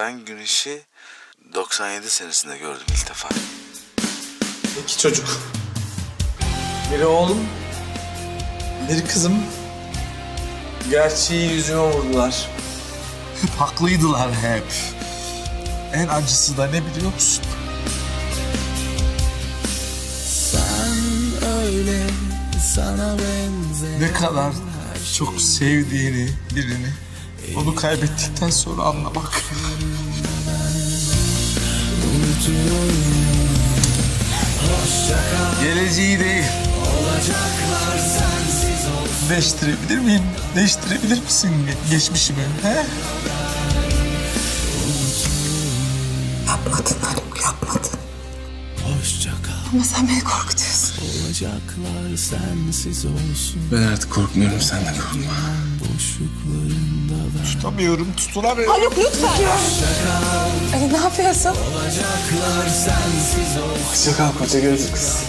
Ben Güneş'i 97 senesinde gördüm ilk defa. İki çocuk. Biri oğlum, biri kızım. Gerçeği yüzüme vurdular. Hep haklıydılar hep. En acısı da ne biliyor musun? öyle sana benzer Ne kadar çok sevdiğini birini onu kaybettikten sonra anlamak. Geleceği değil. Değiştirebilir miyim? Değiştirebilir misin ge- geçmişimi? He? Yapmadın Haluk yapmadın. Hoşça kal Ama sen beni korkutuyorsun. olacaklar sensiz olsun Ben artık korkmuyorum sen de korkma. boşluklarında ben Tutamıyorum, tutunamıyorum. Haluk lütfen. Ali ne yapıyorsun? Hoşça kal koca gözlü kız.